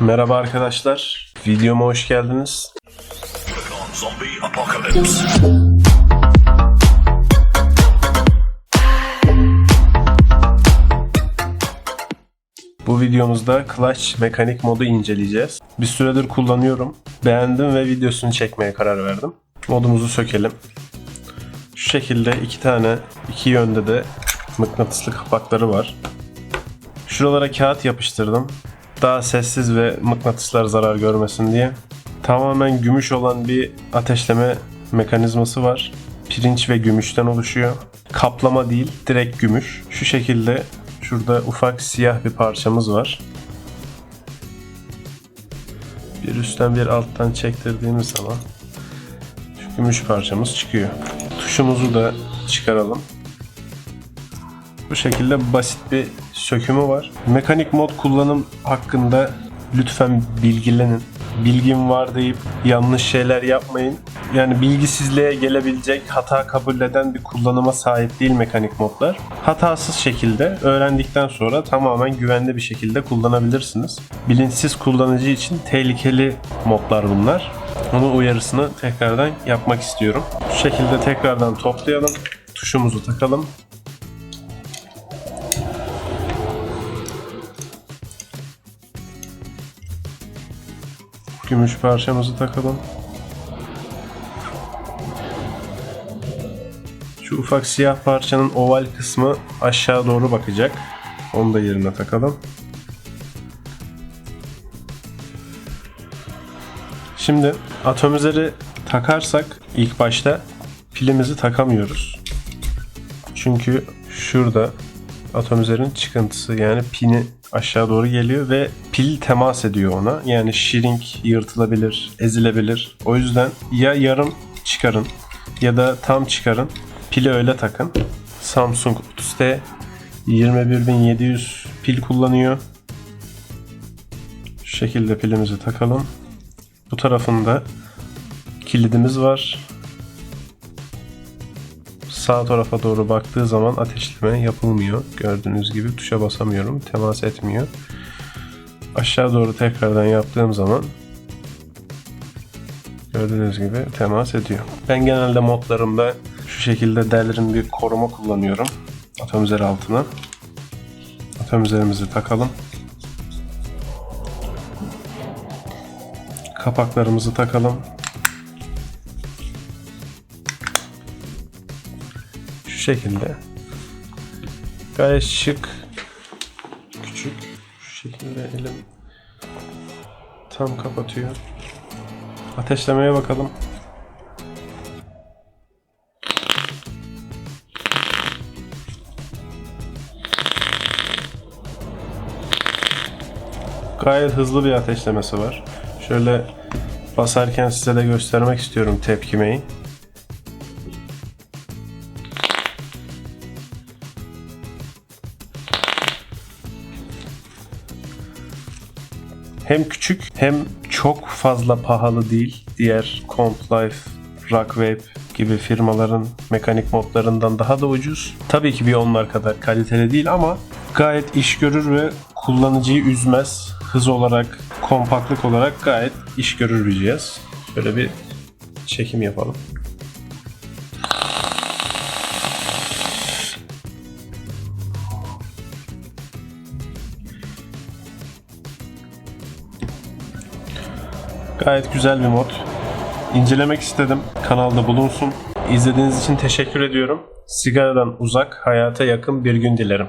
Merhaba arkadaşlar. Videoma hoş geldiniz. Bu videomuzda Clutch mekanik modu inceleyeceğiz. Bir süredir kullanıyorum. Beğendim ve videosunu çekmeye karar verdim. Modumuzu sökelim. Şu şekilde iki tane, iki yönde de mıknatıslı kapakları var. Şuralara kağıt yapıştırdım. Daha sessiz ve mıknatıslar zarar görmesin diye. Tamamen gümüş olan bir ateşleme mekanizması var. Pirinç ve gümüşten oluşuyor. Kaplama değil, direkt gümüş. Şu şekilde şurada ufak siyah bir parçamız var. Bir üstten bir alttan çektirdiğimiz zaman şu gümüş parçamız çıkıyor. Tuşumuzu da çıkaralım. Bu şekilde basit bir sökümü var. Mekanik mod kullanım hakkında lütfen bilgilenin. Bilgim var deyip yanlış şeyler yapmayın. Yani bilgisizliğe gelebilecek hata kabul eden bir kullanıma sahip değil mekanik modlar. Hatasız şekilde öğrendikten sonra tamamen güvenli bir şekilde kullanabilirsiniz. Bilinçsiz kullanıcı için tehlikeli modlar bunlar. Onun uyarısını tekrardan yapmak istiyorum. Şu şekilde tekrardan toplayalım. Tuşumuzu takalım. Gümüş parçamızı takalım. Şu ufak siyah parçanın oval kısmı aşağı doğru bakacak. Onu da yerine takalım. Şimdi atomizeri takarsak ilk başta pilimizi takamıyoruz. Çünkü şurada atomizerin çıkıntısı yani pini aşağı doğru geliyor ve pil temas ediyor ona. Yani shrink yırtılabilir, ezilebilir. O yüzden ya yarım çıkarın ya da tam çıkarın. Pili öyle takın. Samsung 30T 21700 pil kullanıyor. Şu şekilde pilimizi takalım. Bu tarafında kilidimiz var. Sağ tarafa doğru baktığı zaman ateşleme yapılmıyor. Gördüğünüz gibi tuşa basamıyorum. Temas etmiyor. Aşağı doğru tekrardan yaptığım zaman gördüğünüz gibi temas ediyor. Ben genelde modlarımda şu şekilde Dell'in bir koruma kullanıyorum. Atomizer altına. Atomizerimizi takalım. Kapaklarımızı takalım. Şekilde. Gayet şık. Küçük. Şu şekilde elim tam kapatıyor. Ateşlemeye bakalım. Gayet hızlı bir ateşlemesi var. Şöyle basarken size de göstermek istiyorum tepkimeyi. Hem küçük hem çok fazla pahalı değil. Diğer Comp Life, Rockwave gibi firmaların mekanik modlarından daha da ucuz. Tabii ki bir onlar kadar kaliteli değil ama gayet iş görür ve kullanıcıyı üzmez. Hız olarak, kompaktlık olarak gayet iş görür bir cihaz. Şöyle bir çekim yapalım. Gayet güzel bir mod. İncelemek istedim. Kanalda bulunsun. İzlediğiniz için teşekkür ediyorum. Sigaradan uzak, hayata yakın bir gün dilerim.